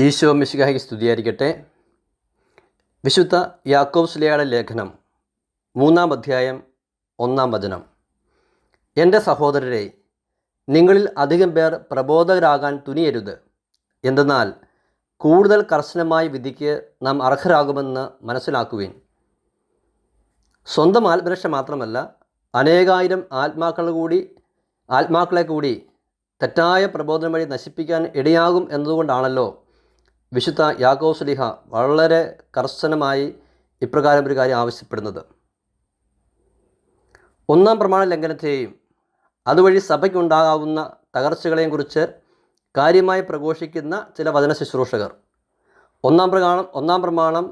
ഈശോ മിശിഹായ്ക്ക് സ്തുതിയായിരിക്കട്ടെ. വിശുദ്ധ യാക്കോബ് സ്ലിയായുടെ ലേഖനം മൂന്നാം അധ്യായം ഒന്നാം വചനം. എന്റെ സഹോദരരെ നിങ്ങളിൽ അധികം പേർ പ്രബോധകരാകാൻ തുനിയരുത്. എന്തെന്നാൽ കൂടുതൽ കർശനമായ വിധിക്ക് നാം അർഹരാകുമെന്ന് മനസ്സിലാക്കുവിൻ. സ്വന്തം ആത്മരക്ഷ മാത്രമല്ല അനേകായിരം ആത്മാക്കൾ കൂടി ആത്മാക്കളെ കൂടി തെറ്റായ പ്രബോധനം വഴി നശിപ്പിക്കാൻ ഇടയാകും എന്നതുകൊണ്ടാണല്ലോ വിശുദ്ധ യാഗോസ്ലിഹ വളരെ കർശനമായി ഇപ്രകാരം ഒരു കാര്യം ആവശ്യപ്പെടുന്നത്. ഒന്നാം പ്രമാണ ലംഘനത്തെയും അതുവഴി സഭയ്ക്കുണ്ടാകാവുന്ന തകർച്ചകളെയും കുറിച്ച് കാര്യമായി പ്രഘോഷിക്കുന്ന ചില വചന ശുശ്രൂഷകർ. ഒന്നാം പ്രമാണം ഒന്നാം പ്രമാണം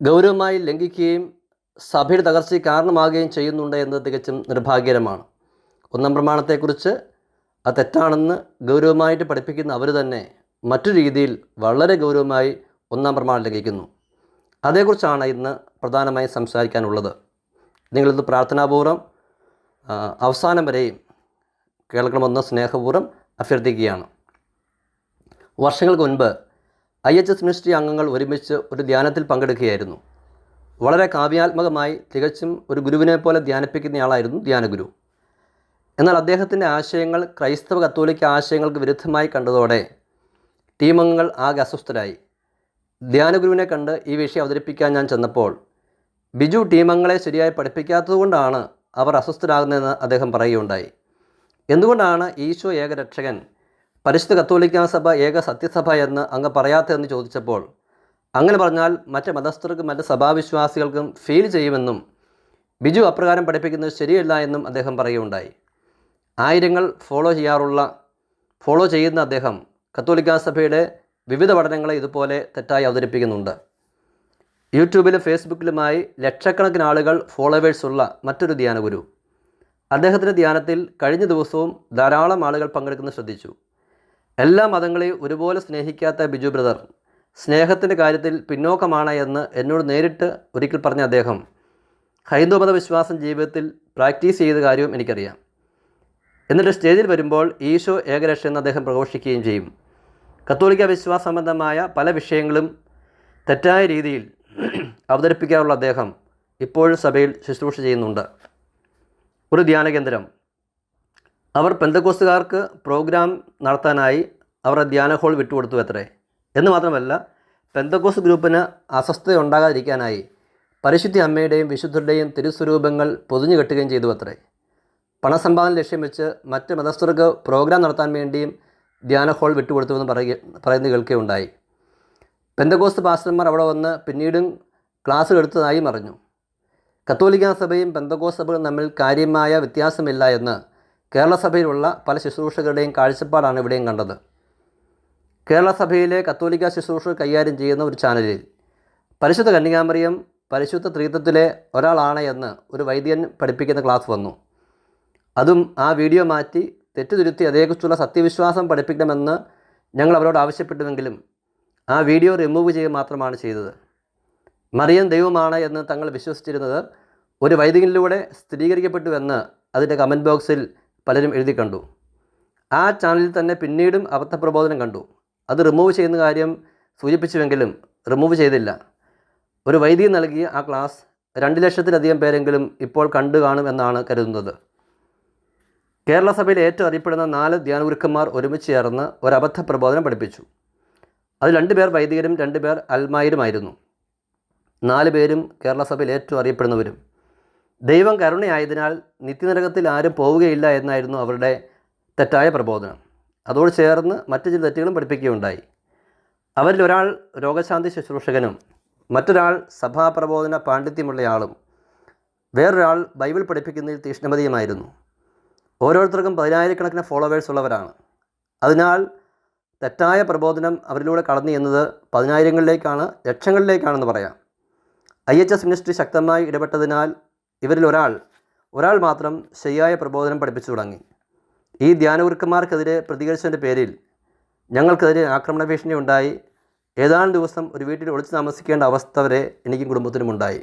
ഗൗരവമായി ലംഘിക്കുകയും സഭയുടെ തകർച്ചയ്ക്ക് കാരണമാകുകയും ചെയ്യുന്നുണ്ട് എന്നത് തികച്ചും നിർഭാഗ്യകരമാണ്. ഒന്നാം പ്രമാണത്തെക്കുറിച്ച് അത് തെറ്റാണെന്ന് ഗൗരവമായിട്ട് പഠിപ്പിക്കുന്ന അവർ തന്നെ മറ്റു രീതിയിൽ വളരെ ഗൗരവമായി ഒന്നാം പ്രമാണം ലംഘിക്കുന്നു. അതേക്കുറിച്ചാണ് ഇന്ന് പ്രധാനമായും സംസാരിക്കാനുള്ളത്. നിങ്ങളിത് പ്രാർത്ഥനാപൂർവം അവസാനം വരെയും കേൾക്കണമെന്ന് സ്നേഹപൂർവം അഭ്യർത്ഥിക്കുകയാണ്. വർഷങ്ങൾക്ക് മുൻപ് ഐ എച്ച് എസ് മിനിസ്ട്രി അംഗങ്ങൾ ഒരുമിച്ച് ഒരു ധ്യാനത്തിൽ പങ്കെടുക്കുകയായിരുന്നു. വളരെ കാവ്യാത്മകമായി തികച്ചും ഒരു ഗുരുവിനെ പോലെ ധ്യാനിപ്പിക്കുന്നയാളായിരുന്നു ധ്യാനഗുരു. എന്നാൽ അദ്ദേഹത്തിന്റെ ആശയങ്ങൾ ക്രൈസ്തവ കത്തോലിക്ക ആശയങ്ങൾക്ക് വിരുദ്ധമായി കണ്ടതോടെ ടീം അംഗങ്ങൾ ആകെ അസ്വസ്ഥരായി. ധ്യാനഗുരുവിനെ കണ്ട് ഈ വിഷയം അവതരിപ്പിക്കാൻ ഞാൻ ചെന്നപ്പോൾ ബിജു ടീമംഗങ്ങളെ ശരിയായി പഠിപ്പിക്കാത്തതുകൊണ്ടാണ് അവർ അസ്വസ്ഥരാകുന്നതെന്ന് അദ്ദേഹം പറയുകയുണ്ടായി. എന്തുകൊണ്ടാണ് ഈശോ ഏകരക്ഷകൻ പരിശുദ്ധ കത്തോലിക്ക സഭ ഏക സത്യസഭ എന്ന് അങ്ങ് പറയാത്തതെന്ന് ചോദിച്ചപ്പോൾ അങ്ങനെ പറഞ്ഞാൽ മറ്റ് മതസ്ഥർക്കും മറ്റ് സഭാവിശ്വാസികൾക്കും ഫീൽ ചെയ്യുമെന്നും ബിജു അപ്രകാരം പഠിപ്പിക്കുന്നത് ശരിയല്ല എന്നും അദ്ദേഹം പറയുകയുണ്ടായി. ആയിരങ്ങൾ ഫോളോ ചെയ്യാറുള്ള ഫോളോ ചെയ്യുന്ന അദ്ദേഹം കത്തോലിക്ക സഭയുടെ വിവിധ പഠനങ്ങളെ ഇതുപോലെ തെറ്റായി അവതരിപ്പിക്കുന്നുണ്ട്. യൂട്യൂബിലും ഫേസ്ബുക്കിലുമായി ലക്ഷക്കണക്കിന് ആളുകൾ ഫോളോവേഴ്സുള്ള മറ്റൊരു ധ്യാനഗുരു. അദ്ദേഹത്തിന്റെ ധ്യാനത്തിൽ കഴിഞ്ഞ ദിവസവും ധാരാളം ആളുകൾ പങ്കെടുക്കുന്നത് ശ്രദ്ധിച്ചു. എല്ലാ മതങ്ങളെയും ഒരുപോലെ സ്നേഹിക്കാത്ത ബിജു ബ്രദർ സ്നേഹത്തിന്റെ കാര്യത്തിൽ പിന്നോക്കമാണ് എന്ന് എന്നോട് നേരിട്ട് ഒരിക്കൽ പറഞ്ഞ അദ്ദേഹം ഹൈന്ദവ മതവിശ്വാസം ജീവിതത്തിൽ പ്രാക്ടീസ് ചെയ്ത കാര്യവും എനിക്കറിയാം. എന്നിട്ട് സ്റ്റേജിൽ വരുമ്പോൾ ഈശോ ഏകരക്ഷ എന്ന് അദ്ദേഹം പ്രഘോഷിക്കുകയും ചെയ്യും. കത്തോലിക്ക വിശ്വാസ സംബന്ധമായ പല വിഷയങ്ങളും തെറ്റായ രീതിയിൽ അവതരിപ്പിക്കാറുള്ള അദ്ദേഹം ഇപ്പോഴും സഭയിൽ ശുശ്രൂഷ ചെയ്യുന്നുണ്ട്. ഒരു ധ്യാന കേന്ദ്രം. അവർ പെന്തക്കോസ്തുകാർക്ക് പ്രോഗ്രാം നടത്താനായി അവരുടെ ധ്യാന ഹോൾ വിട്ടുകൊടുത്തു അത്രേ. എന്ന് മാത്രമല്ല പെന്തക്കോസ് ഗ്രൂപ്പിന് അസ്വസ്ഥത ഉണ്ടാകാതിരിക്കാനായി പരിശുദ്ധി അമ്മയുടെയും വിശുദ്ധരുടെയും തിരുസ്വരൂപങ്ങൾ പൊതിഞ്ഞു കെട്ടുകയും ചെയ്തു അത്രേ. പണസമ്പാദനം ലക്ഷ്യം വെച്ച് മറ്റ് മതസ്ഥർക്ക് പ്രോഗ്രാം നടത്താൻ വേണ്ടിയും ധ്യാന ഹോൾ വിട്ടുകൊടുത്തുവെന്ന് പറയുക പറയുന്നത് കേൾക്കുകയുണ്ടായി പെന്തകോസ്ത് പാസ്റ്റർമാർ അവിടെ വന്ന് പിന്നീടും ക്ലാസ് എടുത്തതായും അറിഞ്ഞു കത്തോലിക്ക സഭയും പെന്തകോസ് സഭകളും തമ്മിൽ കാര്യമായ വ്യത്യാസമില്ല എന്ന് കേരള സഭയിലുള്ള പല ശുശ്രൂഷകരുടെയും കാഴ്ചപ്പാടാണ് ഇവിടെയും കണ്ടത്. കേരള സഭയിലെ കത്തോലിക്ക ശുശ്രൂഷ കൈകാര്യം ചെയ്യുന്ന ഒരു ചാനലിൽ പരിശുദ്ധ കന്യകാമറിയം പരിശുദ്ധ ത്രീത്വത്തിലെ ഒരാളാണ് എന്ന് ഒരു വൈദ്യൻ പഠിപ്പിക്കുന്ന ക്ലാസ് വന്നു. അതും ആ വീഡിയോ മാറ്റി തെറ്റുതിരുത്തി അതേക്കുറിച്ചുള്ള സത്യവിശ്വാസം പഠിപ്പിക്കണമെന്ന് ഞങ്ങൾ അവരോട് ആവശ്യപ്പെട്ടുവെങ്കിലും ആ വീഡിയോ റിമൂവ് ചെയ്യുക മാത്രമാണ് ചെയ്തത്. മറിയം ദൈവമാണ് എന്ന് തങ്ങൾ വിശ്വസിച്ചിരുന്നത് ഒരു വൈദികനിലൂടെ സ്ഥിരീകരിക്കപ്പെട്ടുവെന്ന് അതിന്റെ കമന്റ് ബോക്സിൽ പലരും എഴുതി കണ്ടു. ആ ചാനലിൽ തന്നെ പിന്നീടും അബദ്ധ പ്രബോധനം കണ്ടു. അത് റിമൂവ് ചെയ്യുന്ന കാര്യം സൂചിപ്പിച്ചുവെങ്കിലും റിമൂവ് ചെയ്തില്ല. ഒരു വൈദികൻ നൽകിയ ആ ക്ലാസ് രണ്ട് ലക്ഷത്തിലധികം പേരെങ്കിലും ഇപ്പോൾ കണ്ടു കാണുമെന്നാണ് കരുതുന്നത്. കേരള സഭയിൽ ഏറ്റവും അറിയപ്പെടുന്ന നാല് ധ്യാനഗുരുക്കന്മാർ ഒരുമിച്ച് ചേർന്ന് ഒരു അബദ്ധ പ്രബോധനം പഠിപ്പിച്ചു. അത് രണ്ടുപേർ വൈദികരും രണ്ടുപേർ അൽമായരുമായിരുന്നു. നാല് പേരും കേരളസഭയിൽ ഏറ്റവും അറിയപ്പെടുന്നവരും. ദൈവം കരുണയായതിനാൽ നിത്യനരകത്തിൽ ആരും പോവുകയില്ല എന്നായിരുന്നു അവരുടെ തെറ്റായ പ്രബോധനം. അതോട് ചേർന്ന് മറ്റു ചില തെറ്റുകളും പഠിപ്പിക്കുകയുണ്ടായി. അവരിൽ ഒരാൾ രോഗശാന്തി ശുശ്രൂഷകനും മറ്റൊരാൾ സഭാപ്രബോധന പാണ്ഡിത്യമുള്ളയാളും വേറൊരാൾ ബൈബിൾ പഠിപ്പിക്കുന്നതിൽ തീഷ്ണമതിയുമായിരുന്നു. ഓരോരുത്തർക്കും പതിനായിരക്കണക്കിന് ഫോളോവേഴ്സ് ഉള്ളവരാണ്. അതിനാൽ തെറ്റായ പ്രബോധനം അവരിലൂടെ കടന്നു എന്നത് പതിനായിരങ്ങളിലേക്കാണ് ലക്ഷങ്ങളിലേക്കാണെന്ന് പറയാം. ഐ എച്ച് എസ് മിനിസ്ട്രി ശക്തമായി ഇടപെട്ടതിനാൽ ഇവരിൽ ഒരാൾ ഒരാൾ മാത്രം ശരിയായ പ്രബോധനം പഠിപ്പിച്ചു തുടങ്ങി. ഈ ധ്യാനഗുരുക്കന്മാർക്കെതിരെ പ്രതികരിച്ചതിന്റെ പേരിൽ ഞങ്ങൾക്കെതിരെ ആക്രമണ ഭീഷണി ഉണ്ടായി. ഏതാനും ദിവസം ഒരു വീട്ടിൽ ഒളിച്ചു താമസിക്കേണ്ട അവസ്ഥ വരെ എനിക്കും കുടുംബത്തിനും ഉണ്ടായി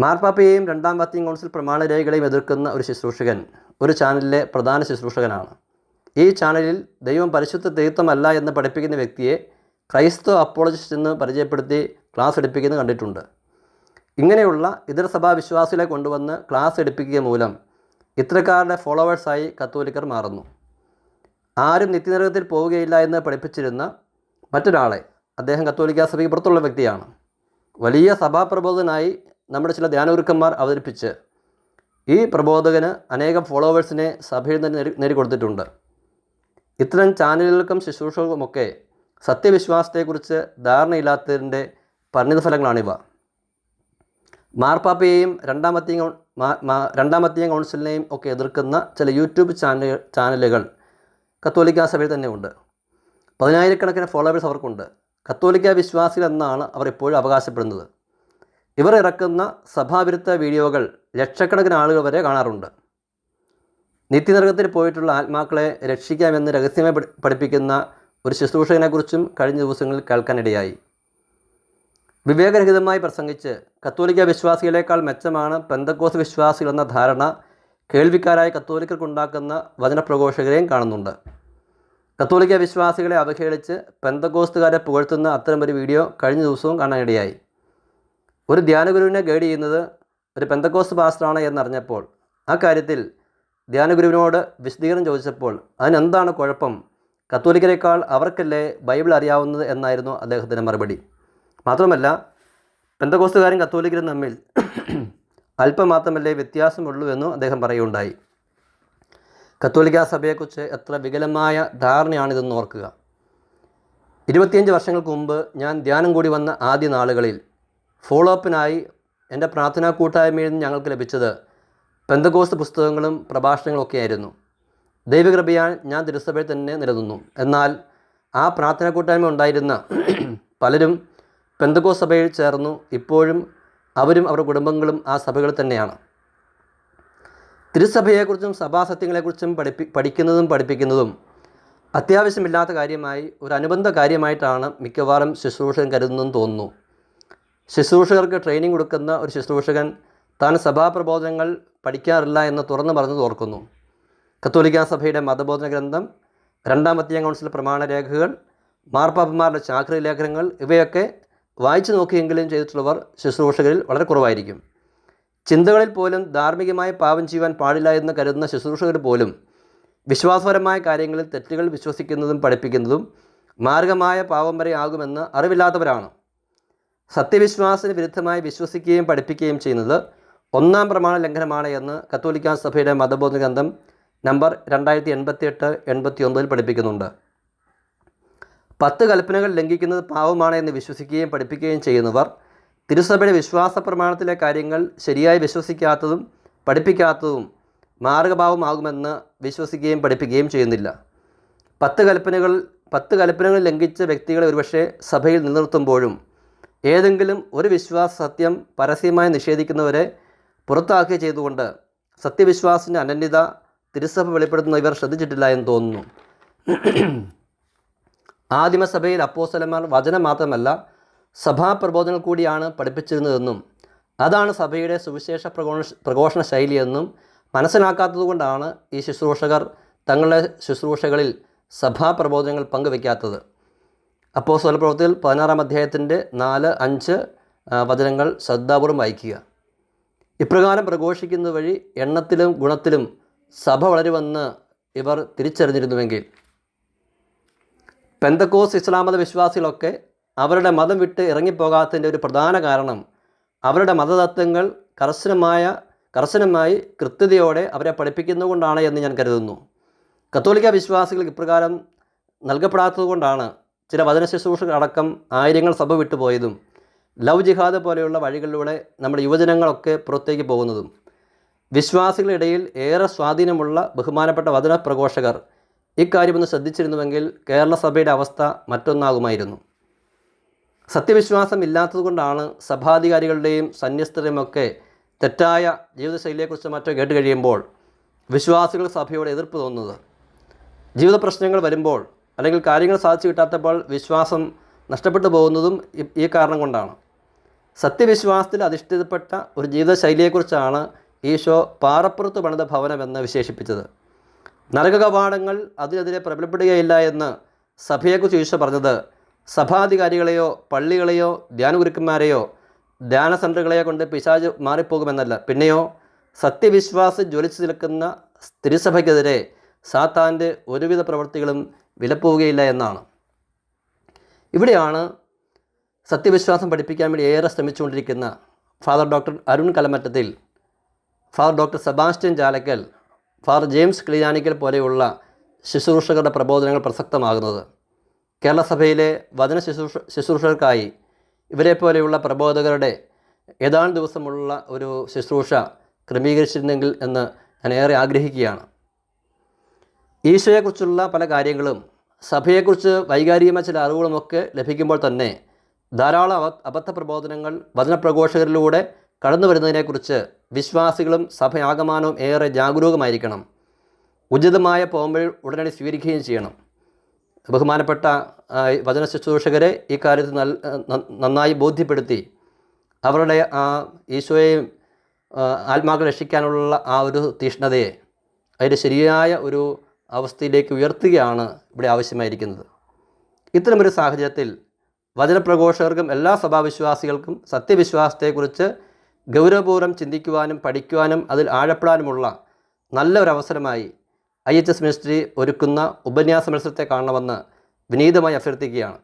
മാർപ്പാപ്പയെയും രണ്ടാം വത്തിയും കൗൺസിൽ പ്രമാണരേഖകളെയും എതിർക്കുന്ന ഒരു ശുശ്രൂഷകൻ ഒരു ചാനലിലെ പ്രധാന ശുശ്രൂഷകനാണ്. ഈ ചാനലിൽ ദൈവം പരിശുദ്ധ ദൈവത്വമല്ല എന്ന് പഠിപ്പിക്കുന്ന വ്യക്തിയെ ക്രൈസ്തവ അപ്പോളജിസ്റ്റ് എന്ന് പരിചയപ്പെടുത്തി ക്ലാസ് എടുപ്പിക്കുന്നത് കണ്ടിട്ടുണ്ട്. ഇങ്ങനെയുള്ള ഇതര സഭാ വിശ്വാസികളെ കൊണ്ടുവന്ന് ക്ലാസ് എടുപ്പിക്കുക മൂലം ഇത്തരക്കാരുടെ ഫോളോവേഴ്സായി കത്തോലിക്കർ മാറുന്നു. ആരും നിത്യനരകത്തിൽ പോവുകയില്ല എന്ന് പഠിപ്പിച്ചിരുന്ന മറ്റൊരാളെ അദ്ദേഹം കത്തോലിക്ക സഭയ്ക്ക് പുറത്തുള്ള വ്യക്തിയാണ്. വലിയ സഭാപ്രബോധനായി നമ്മുടെ ചില ധ്യാനഗുരുക്കന്മാർ അവതരിപ്പിച്ച് ഈ പ്രബോധകന് അനേകം ഫോളോവേഴ്സിനെ സഭയിൽ നിന്ന് നേടി നേടിക്കൊടുത്തിട്ടുണ്ട്. ഇത്തരം ചാനലുകൾക്കും ശുശ്രൂഷകൾക്കുമൊക്കെ സത്യവിശ്വാസത്തെക്കുറിച്ച് ധാരണയില്ലാത്തതിന്റെ പരിണിതഫലങ്ങളാണിവ മാർപ്പാപ്പയെയും രണ്ടാമത്തെയും രണ്ടാമത്തെയും കൗൺസിലിനെയും ഒക്കെ എതിർക്കുന്ന ചില യൂട്യൂബ് ചാനൽ ചാനലുകൾ കത്തോലിക്ക സഭയിൽ തന്നെയുണ്ട്. പതിനായിരക്കണക്കിന് ഫോളോവേഴ്സ് അവർക്കുണ്ട്. കത്തോലിക്ക വിശ്വാസികൾ എന്നാണ് അവർ ഇപ്പോഴും അവകാശപ്പെടുന്നത്. ഇവർ ഇറക്കുന്ന സഭാവിരുദ്ധ വീഡിയോകൾ ലക്ഷക്കണക്കിന് ആളുകൾ വരെ കാണാറുണ്ട്. നിത്യനരകത്തിൽ പോയിട്ടുള്ള ആത്മാക്കളെ രക്ഷിക്കാമെന്ന് രഹസ്യമായി പഠിപ്പിക്കുന്ന ഒരു ശുശ്രൂഷകനെക്കുറിച്ചും കഴിഞ്ഞ ദിവസങ്ങളിൽ കേൾക്കാനിടയായി വിവേകരഹിതമായി പ്രസംഗിച്ച് കത്തോലിക്ക വിശ്വാസികളെക്കാൾ മെച്ചമാണ് പെന്തക്കോസ് വിശ്വാസികളെന്ന ധാരണ കേൾവിക്കാരായ കത്തോലിക്കർക്കുണ്ടാക്കുന്ന വചനപ്രഘോഷകരെയും കാണുന്നുണ്ട്. കത്തോലിക്ക വിശ്വാസികളെ അവഹേളിച്ച് പെന്തക്കോസ്തുകാരെ പുകഴ്ത്തുന്ന അത്തരമൊരു വീഡിയോ കഴിഞ്ഞ ദിവസവും കാണാനിടയായി. ഒരു ധ്യാനഗുരുവിനെ ഗൈഡ് ചെയ്യുന്നത് ഒരു പെന്തക്കോസ് പാസ്റ്ററാണ് എന്നറിഞ്ഞപ്പോൾ ആ കാര്യത്തിൽ ധ്യാനഗുരുവിനോട് വിശദീകരണം ചോദിച്ചപ്പോൾ അതിനെന്താണ് കുഴപ്പം? കത്തോലിക്കരെക്കാൾ അവർക്കല്ലേ ബൈബിൾ അറിയാവുന്നത് എന്നായിരുന്നു അദ്ദേഹത്തിന്റെ മറുപടി. മാത്രമല്ല പെന്തകോസ്തുകാരും കത്തോലിക്കരും തമ്മിൽ അല്പം മാത്രമല്ലേ വ്യത്യാസമുള്ളൂ എന്നും അദ്ദേഹം പറയുകയുണ്ടായി. കത്തോലിക്ക സഭയെക്കുറിച്ച് എത്ര വികലമായ ധാരണയാണിതെന്ന് ഓർക്കുക. ഇരുപത്തിയഞ്ച് വർഷങ്ങൾക്ക് മുമ്പ് ഞാൻ ധ്യാനം കൂടി വന്ന ആദ്യ നാളുകളിൽ ഫോളോ അപ്പിനായി എന്റെ പ്രാർത്ഥനാ കൂട്ടായ്മയിൽ നിന്ന് ഞങ്ങൾക്ക് ലഭിച്ചത് പെന്തകോസ്റ്റ് പുസ്തകങ്ങളും പ്രഭാഷണങ്ങളും ഒക്കെയായിരുന്നു. ദൈവകൃപയാൽ ഞാൻ തിരുസഭയിൽ തന്നെ നിലനിന്നു. എന്നാൽ ആ പ്രാർത്ഥനാ കൂട്ടായ്മ ഉണ്ടായിരുന്ന പലരും പെന്തകോസ് സഭയിൽ ചേർന്നു. ഇപ്പോഴും അവരും അവരുടെ കുടുംബങ്ങളും ആ സഭകളിൽ തന്നെയാണ്. തിരുസഭയെക്കുറിച്ചും സഭാസത്യങ്ങളെക്കുറിച്ചും പഠിപ്പി പഠിക്കുന്നതും പഠിപ്പിക്കുന്നതും അത്യാവശ്യമില്ലാത്ത കാര്യമായി ഒരു അനുബന്ധ കാര്യമായിട്ടാണ് മിക്കവാറും ശുശ്രൂഷൻ കരുതുന്നതെന്ന് തോന്നുന്നു. ശുശ്രൂഷകർക്ക് ട്രെയിനിങ് കൊടുക്കുന്ന ഒരു ശുശ്രൂഷകൻ താൻ സഭാപ്രബോധനങ്ങൾ പഠിക്കാറില്ല എന്ന് തുറന്നു പറഞ്ഞത് ഓർക്കുന്നു. കത്തോലിക്ക സഭയുടെ മതബോധന ഗ്രന്ഥം രണ്ടാമത്തെ കൗൺസിൽ പ്രമാണരേഖകൾ മാർപ്പാപ്പന്മാരുടെ ചാക്രി ലേഖനങ്ങൾ ഇവയൊക്കെ വായിച്ചു നോക്കിയെങ്കിലും ചെയ്തിട്ടുള്ളവർ ശുശ്രൂഷകരിൽ വളരെ കുറവായിരിക്കും. ചിന്തകളിൽ പോലും ധാർമ്മികമായി പാപം ചെയ്യുവാൻ പാടില്ല എന്ന് കരുതുന്ന ശുശ്രൂഷകർ പോലും വിശ്വാസപരമായ കാര്യങ്ങളിൽ തെറ്റുകൾ വിശ്വസിക്കുന്നതും പഠിപ്പിക്കുന്നതും മാർഗമായ പാവം വരെ ആകുമെന്ന് അറിവില്ലാത്തവരാണ്. സത്യവിശ്വാസത്തിന് വിരുദ്ധമായി വിശ്വസിക്കുകയും പഠിപ്പിക്കുകയും ചെയ്യുന്നത് ഒന്നാം പ്രമാണ ലംഘനമാണ് എന്ന് കത്തോലിക്ക സഭയുടെ മതബോധ ഗ്രന്ഥം നമ്പർ രണ്ടായിരത്തി എൺപത്തി എട്ട് എൺപത്തി ഒമ്പതിൽ പഠിപ്പിക്കുന്നുണ്ട്. പത്ത് കൽപ്പനകൾ ലംഘിക്കുന്നത് പാവമാണ് എന്ന് വിശ്വസിക്കുകയും പഠിപ്പിക്കുകയും ചെയ്യുന്നവർ തിരുസഭയുടെ വിശ്വാസ പ്രമാണത്തിലെ കാര്യങ്ങൾ ശരിയായി വിശ്വസിക്കാത്തതും പഠിപ്പിക്കാത്തതും മാർഗഭാവമാകുമെന്ന് വിശ്വസിക്കുകയും പഠിപ്പിക്കുകയും ചെയ്യുന്നില്ല. പത്ത് കൽപ്പനകൾ പത്ത് കൽപ്പനകൾ ലംഘിച്ച വ്യക്തികളെ ഒരുപക്ഷെ സഭയിൽ നിലനിർത്തുമ്പോഴും ഏതെങ്കിലും ഒരു വിശ്വാസ സത്യം പരസ്യമായി നിഷേധിക്കുന്നവരെ പുറത്താക്കുക ചെയ്തുകൊണ്ട് സത്യവിശ്വാസിന്റെ അനന്യത തിരുസഭ വെളിപ്പെടുത്തുന്ന ഇവർ ശ്രദ്ധിച്ചിട്ടില്ല എന്ന് തോന്നുന്നു. ആദിമസഭയിൽ അപ്പോസലന്മാർ വചനം മാത്രമല്ല സഭാപ്രബോധനം കൂടിയാണ് പഠിപ്പിച്ചിരുന്നതെന്നും അതാണ് സഭയുടെ സുവിശേഷ പ്രകോഷ പ്രഘോഷണ ശൈലിയെന്നും മനസ്സിലാക്കാത്തതുകൊണ്ടാണ് ഈ ശുശ്രൂഷകർ തങ്ങളുടെ ശുശ്രൂഷകളിൽ സഭാപ്രബോധനങ്ങൾ പങ്കുവയ്ക്കാത്തത്. അപ്പോസ്തല സ്വലപ്രവൃത്തിയിൽ പതിനാറാം അധ്യായത്തിന്റെ നാല് അഞ്ച് വചനങ്ങൾ ശ്രദ്ധാപൂർവം വായിക്കുക. ഇപ്രകാരം പ്രഘോഷിക്കുന്ന വഴി എണ്ണത്തിലും ഗുണത്തിലും സഭ വളരുമെന്ന് ഇവർ തിരിച്ചറിഞ്ഞിരുന്നുവെങ്കിൽ പെന്തക്കോസ് ഇസ്ലാം മത വിശ്വാസികളൊക്കെ അവരുടെ മതം വിട്ട് ഇറങ്ങിപ്പോകാത്തതിന്റെ ഒരു പ്രധാന കാരണം അവരുടെ മതതത്വങ്ങൾ കർശനമായ കർശനമായി കൃത്യതയോടെ അവരെ പഠിപ്പിക്കുന്നതുകൊണ്ടാണ് എന്ന് ഞാൻ കരുതുന്നു. കത്തോലിക്ക വിശ്വാസികൾക്ക് ഇപ്രകാരം നൽകപ്പെടാത്തതുകൊണ്ടാണ് ചില വചന ശുശ്രൂഷകൾ അടക്കം ആയിരങ്ങൾ സഭ വിട്ടുപോയതും ലവ് ജിഹാദ് പോലെയുള്ള വഴികളിലൂടെ നമ്മുടെ യുവജനങ്ങളൊക്കെ പുറത്തേക്ക് പോകുന്നതും വിശ്വാസികളിടയിൽ ഏറെ സ്വാധീനമുള്ള ബഹുമാനപ്പെട്ട വചന പ്രഘോഷകർ ഇക്കാര്യമൊന്ന് ശ്രദ്ധിച്ചിരുന്നുവെങ്കിൽ കേരള സഭയുടെ അവസ്ഥ മറ്റൊന്നാകുമായിരുന്നു. സത്യവിശ്വാസം ഇല്ലാത്തതുകൊണ്ടാണ് സഭാധികാരികളുടെയും സന്യസ്തരെയും ഒക്കെ തെറ്റായ ജീവിതശൈലിയെക്കുറിച്ച് മറ്റോ കേട്ട് കഴിയുമ്പോൾ വിശ്വാസികൾ സഭയോട് എതിർപ്പ് തോന്നുന്നത്. ജീവിത പ്രശ്നങ്ങൾ വരുമ്പോൾ അല്ലെങ്കിൽ കാര്യങ്ങൾ സാധിച്ചു കിട്ടാത്തപ്പോൾ വിശ്വാസം നഷ്ടപ്പെട്ടു പോകുന്നതും ഈ- കാരണം കൊണ്ടാണ്. സത്യവിശ്വാസത്തിൽ അധിഷ്ഠിതപ്പെട്ട ഒരു ജീവിതശൈലിയെക്കുറിച്ചാണ് ഈശോ പാറപ്പുറത്ത് പണിത ഭവനം എന്ന് വിശേഷിപ്പിച്ചത്. നരകകവാടങ്ങൾ അതിനെതിരെ പ്രബലപ്പെടുകയില്ല എന്ന് സഭയെക്കുറിച്ച് ഈശോ പറഞ്ഞത് സഭാധികാരികളെയോ പള്ളികളെയോ ധ്യാനഗുരുക്കന്മാരെയോ ധ്യാന സെന്ററുകളെയോ കൊണ്ട് പിശാജ് മാറിപ്പോകുമെന്നല്ല. പിന്നെയോ സത്യവിശ്വാസം ജ്വലിച്ചു നിൽക്കുന്ന സ്ത്രീസഭയ്ക്കെതിരെ സാത്താന്റെ ഒരുവിധ പ്രവൃത്തികളും വിലപ്പോവുകയില്ല എന്നാണ്. ഇവിടെയാണ് സത്യവിശ്വാസം പഠിപ്പിക്കാൻ വേണ്ടി ഏറെ ശ്രമിച്ചുകൊണ്ടിരിക്കുന്ന father doctor Arun Kalamattathil father doctor Sebastian Chalakkal father James Kliyanikkal പോലെയുള്ള ശുശ്രൂഷകരുടെ പ്രബോധനങ്ങൾ പ്രസക്തമാകുന്നത്. കേരള സഭയിലെ വചന ശുശ്രൂഷ ശുശ്രൂഷകർക്കായി ഇവരെ പോലെയുള്ള പ്രബോധകരുടെ ഏതാണ്ട് ദിവസമുള്ള ഒരു ശുശ്രൂഷ ക്രമീകരിച്ചിരുന്നെങ്കിൽ എന്ന് ഞാൻ ഏറെ ആഗ്രഹിക്കുകയാണ്. ഈശോയെക്കുറിച്ചുള്ള പല കാര്യങ്ങളും സഭയെക്കുറിച്ച് വൈകാരികമായ ചില അറിവുകളുമൊക്കെ ലഭിക്കുമ്പോൾ തന്നെ ധാരാളം അബ അബദ്ധ പ്രബോധനങ്ങൾ വചനപ്രഘോഷകരിലൂടെ കടന്നു വരുന്നതിനെക്കുറിച്ച് വിശ്വാസികളും സഭയാകമാനവും ഏറെ ജാഗരൂകമായിരിക്കണം. ഉചിതമായ പോംവഴി ഉടനടി സ്വീകരിക്കുകയും ചെയ്യണം. ബഹുമാനപ്പെട്ട വചന ശുശ്രൂഷകരെ ഈ കാര്യത്തിൽ നന്നായി ബോധ്യപ്പെടുത്തി അവരുടെ ആ ഈശോയെയും ആത്മാക്കൾ രക്ഷിക്കാനുള്ള ആ ഒരു തീഷ്ണതയെ അതിന്റെ ശരിയായ ഒരു അവസ്ഥയിലേക്ക് ഉയർത്തുകയാണ് ഇവിടെ ആവശ്യമായിരിക്കുന്നത്. ഇത്തരമൊരു സാഹചര്യത്തിൽ വചനപ്രഘോഷകർക്കും എല്ലാ സഭാവിശ്വാസികൾക്കും സത്യവിശ്വാസത്തെക്കുറിച്ച് ഗൗരവപൂർവം ചിന്തിക്കുവാനും പഠിക്കുവാനും അതിൽ ആഴപ്പെടാനുമുള്ള നല്ലൊരവസരമായി ഐ എച്ച് എസ് മിനിസ്ട്രി ഒരുക്കുന്ന ഉപന്യാസ മത്സരത്തെ കാണണമെന്ന് വിനീതമായി അഭ്യർത്ഥിക്കുകയാണ്.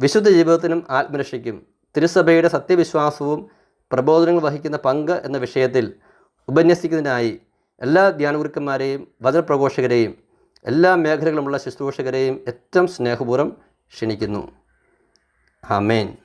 വിശുദ്ധ ജീവിതത്തിനും ആത്മരക്ഷയ്ക്കും തിരുസഭയുടെ സത്യവിശ്വാസവും പ്രബോധനങ്ങൾ വഹിക്കുന്ന പങ്ക് എന്ന വിഷയത്തിൽ ഉപന്യസിക്കുന്നതിനായി എല്ലാ ധ്യാനഗുരുക്കന്മാരെയും വചനപ്രഘോഷകരെയും എല്ലാ മേഖലകളുമുള്ള ശുശ്രൂഷകരെയും ഏറ്റവും സ്നേഹപൂർവം ക്ഷണിക്കുന്നു. ആമേൻ.